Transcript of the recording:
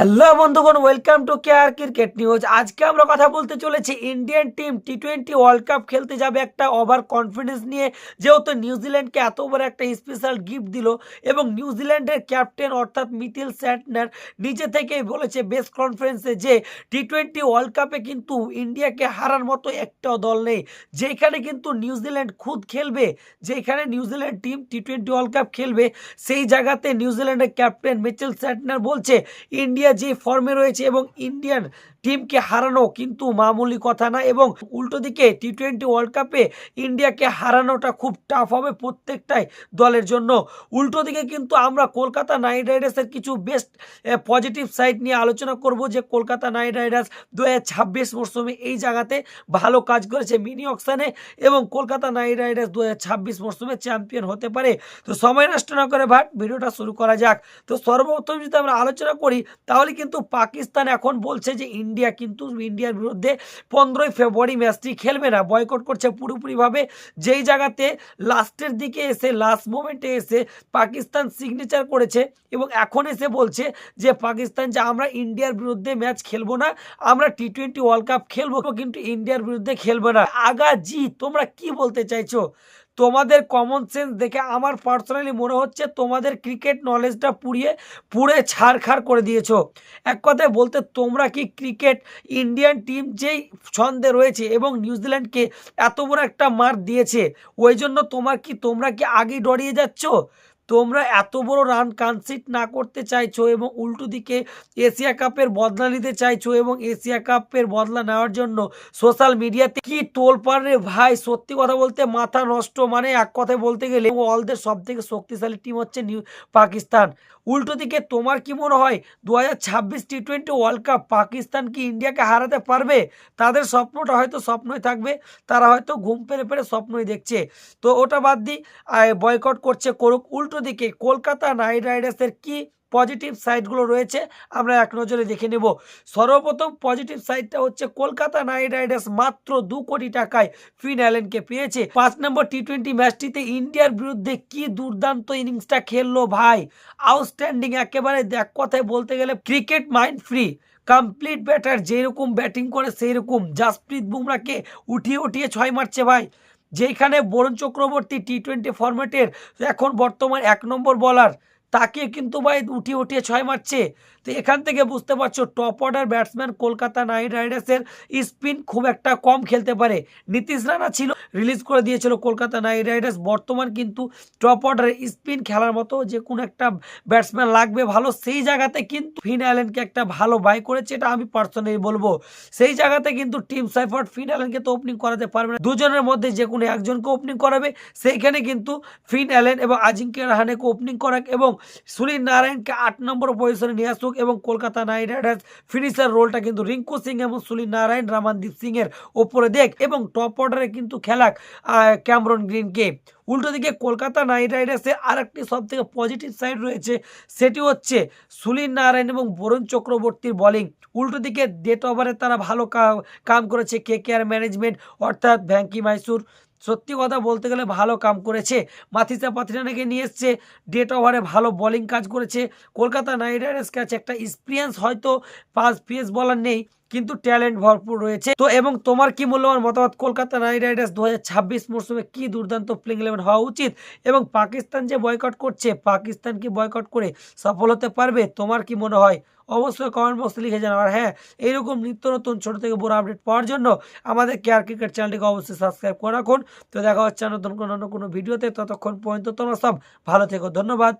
Hello বন্ধুগণ welcome to care cricket news আজকে আমরা কথা বলতে চলেছি Indian team T twenty world cup খেলতে যাবে একটা ওভার কনফিডেন্স নিয়ে। যেহেতু নিউজিল্যান্ডকে এত বড় একটা স্পেশাল গিফট দিল এবং নিউজিল্যান্ডের ক্যাপ্টেন অর্থাৎ মিথিল স্যাটনার নিজে থেকেই বলেছে বেস্ট কনফারেন্সে যে টি টোয়েন্টি ওয়ার্ল্ড কাপে কিন্তু ইন্ডিয়াকে হারার মতো একটাও দল নেই। যেখানে কিন্তু নিউজিল্যান্ড খুদ খেলবে, যেখানে New Zealand team T twenty world cup খেলবে, সেই জায়গাতে নিউজিল্যান্ডের ক্যাপ্টেন মিচেল স্যাটনার বলছে ইন্ডিয়া যে ফর্মে রয়েছে এবং ইন্ডিয়ান টিমকে হারানো কিন্তু মামুলি কথা না এবং উল্টো দিকে টি টোয়েন্টি ওয়ার্ল্ড কাপে ইন্ডিয়াকে হারানোটা খুব টাফ হবে প্রত্যেকটাই দলের জন্য। উল্টো দিকে কিন্তু আমরা কলকাতা নাইট রাইডার্সের কিছু বেস্ট পজিটিভ সাইড নিয়ে আলোচনা করব যে কলকাতা নাইট রাইডার্স দু ছাব্বিশ মরশুমে এই জায়গাতে ভালো কাজ করেছে মিনি অকশানে এবং কলকাতা নাইট রাইডার্স দু ছাব্বিশ মরশুমে চ্যাম্পিয়ন হতে পারে। তো সময় নষ্ট না করে ভাট, ভিডিওটা শুরু করা যাক। তো সর্বপ্রথম যদি আমরা আলোচনা করি, তাহলে কিন্তু পাকিস্তান এখন বলছে যে ইন্ডিয়া কিন্তু ইন্ডিয়ার বিরুদ্ধে পনেরোই ফেব্রুয়ারি ম্যাচটি খেলবে না। বয়কট করছে পুরোপুরিভাবে। যেই জায়গাতে লাস্টের দিকে এসে লাস্ট মোমেন্টে এসে পাকিস্তান সিগনেচার করেছে এবং এখন এসে বলছে যে, পাকিস্তান যে আমরা ইন্ডিয়ার বিরুদ্ধে ম্যাচ খেলব না, আমরা টি টোয়েন্টি ওয়ার্ল্ড কাপ খেলব, কিন্তু ইন্ডিয়ার বিরুদ্ধে খেলব না। আগা জি, তোমরা কি বলতে চাইছো? তোমাদের কমন সেন্স দেখে আমার পার্সোনালি মনে হচ্ছে তোমাদের ক্রিকেট নলেজটা পুড়িয়ে, পুড়ে ছাড়খাড় করে দিয়েছ। এক কথায় বলতে তোমরা কি ক্রিকেট ইন্ডিয়ান টিম যেই ছন্দে রয়েছে এবং নিউজিল্যান্ডকে এত বড় একটা মার দিয়েছে, ওই জন্য তোমার কি, তোমরা কি আগেই ডরিয়ে যাচ্ছ? তোমরা এত বড় রান কনসিড না করতে চাইছো এবং উল্টো দিকে এশিয়া কাপের বদলা নিতে চাইছো এবং এশিয়া কাপের বদলা নেওয়ার জন্য সোশ্যাল মিডিয়াতে কি তোলপাড় রে ভাই? সত্যি কথা বলতে মাথা নষ্ট। মানে এক কথায় বলতে গেলে ওয়ার্ল্ডের সব থেকে শক্তিশালী টিম হচ্ছে নিউ পাকিস্তান। উল্টো দিকে তোমার কি মনে হয় দু হাজার ছাব্বিশ T twenty world cup Pakistan কি ইন্ডিয়াকে হারাতে পারবে? তাদের স্বপ্নটা হয়তো স্বপ্নই থাকবে, তারা হয়তো ঘুম পেরে পেরে স্বপ্নই দেখছে। তো ওটা বাদ দিই বয়কট করছে করুক। উল্টো দিকে কলকাতা নাইট রাইডার্সের কি পজিটিভ সাইডগুলো রয়েছে, আমরা এক নজরে দেখে নেব। সর্বপ্রথম পজিটিভ সাইডটা হচ্ছে কলকাতা নাইট রাইডার্স মাত্র দু কোটি টাকায় ফিন অ্যালেনকে পেয়েছে। পাঁচ নম্বর টি টোয়েন্টি ম্যাচটিতে ইন্ডিয়ার বিরুদ্ধে কি দুর্দান্ত ইনিংসটা খেললো ভাই? আউটস্ট্যান্ডিং একেবারে দেখ কথায় বলতে গেলে cricket mind free complete batter যেরকম ব্যাটিং করে সেই রকম জাসপ্রীত বুমরাকে উঠিয়ে উঠিয়ে ছয় মারছে ভাই। যেখানে বরুণ চক্রবর্তী টি টোয়েন্টি ফরম্যাটের এখন বর্তমান এক নম্বর বলার তাকে কিন্তু ভাই উঠিয়ে উঠিয়ে ছয় মারছে। তো এখান থেকে বুঝতে পারছ top order batsman Kolkata knight রাইডার্সের স্পিন খুব একটা কম খেলতে পারে। নীতিশ রানা ছিল রিলিজ করে দিয়েছিল কলকাতা নাইট রাইডার্স। বর্তমান কিন্তু টপ অর্ডারে স্পিন খেলার মতো যে কোনো একটা ব্যাটসম্যান লাগবে ভালো, সেই জায়গাতে কিন্তু ফিন অ্যালেনকে একটা ভালো বাই করেছে, এটা আমি পার্সোনালি বলব। সেই জায়গাতে কিন্তু টিম সাইফার্ট ফিন অ্যালেনকে তো ওপেনিং করাতে পারবে না। দুজনের মধ্যে যে কোনো একজনকে ওপেনিং করাবে, সেইখানে কিন্তু ফিন অ্যালেন এবং আজিঙ্ক্য রাহানেকে ওপেনিং করাক এবং সুনীল নারায়ণকে আট নম্বর পজিশনে নিয়ে আসুক এবং কলকাতা নাইট রাইডার্স ফিনিশার রোলটা কিন্তু রিঙ্কু সিং এবং সুনীল নারায়ণ রামানদীপ সিং এর ওপরে দেখ এবং টপ অর্ডারে কিন্তু খেলাক ক্যামরন গ্রিনকে। উল্টো দিকে কলকাতা নাইট রাইডার্সের আরেকটি সব থেকে পজিটিভ সাইড রয়েছে, সেটি হচ্ছে সুনীল নারায়ণ এবং বরুণ চক্রবর্তীর বোলিং উল্টো দিকে ডেট ওভারে তারা ভালো কাম করেছে কে কেয়ার ম্যানেজমেন্ট অর্থাৎ ভ্যাঙ্কি মাইসুর। সত্যি কথা বলতে গেলে ভালো কাম করেছে। মাথিসা পাথিরানাকে নিয়ে এসছে। ডেট ওভারে ভালো বোলিং কাজ করেছে। কলকাতা নাইট রাইডার্স কাছে একটা এক্সপিরিয়েন্স হয়তো পাঁচ পিএস বলার নেই, কিন্তু ট্যালেন্ট ভরপুর রয়েছে। তো এবং তোমার কি মূল্যবান মতামত? কলকাতা নাইট রাইডার্স দু মরশুমে কি দুর্দান্ত প্লেইং ইলেভেন হওয়া উচিত? এবং পাকিস্তান যে বয়কট করছে, পাকিস্তান কি বয়কট করে সফল হতে পারবে? তোমার কি মনে হয়? অবশ্যই কমেন্ট বক্সে লিখে জানাও। আর হ্যাঁ এইরকম নিত্য নতুন ছোটো থেকে বড় আপডেট পাওয়ার জন্য আমাদের কেয়ার ক্রিকেট চ্যানেলটিকে অবশ্যই সাবস্ক্রাইব করে রাখুন। তো দেখা হচ্ছে নতুন কোনো অন্য কোনো ভিডিওতে ততক্ষণ পর্যন্ত তোমরা সব ভালো থেকো। ধন্যবাদ।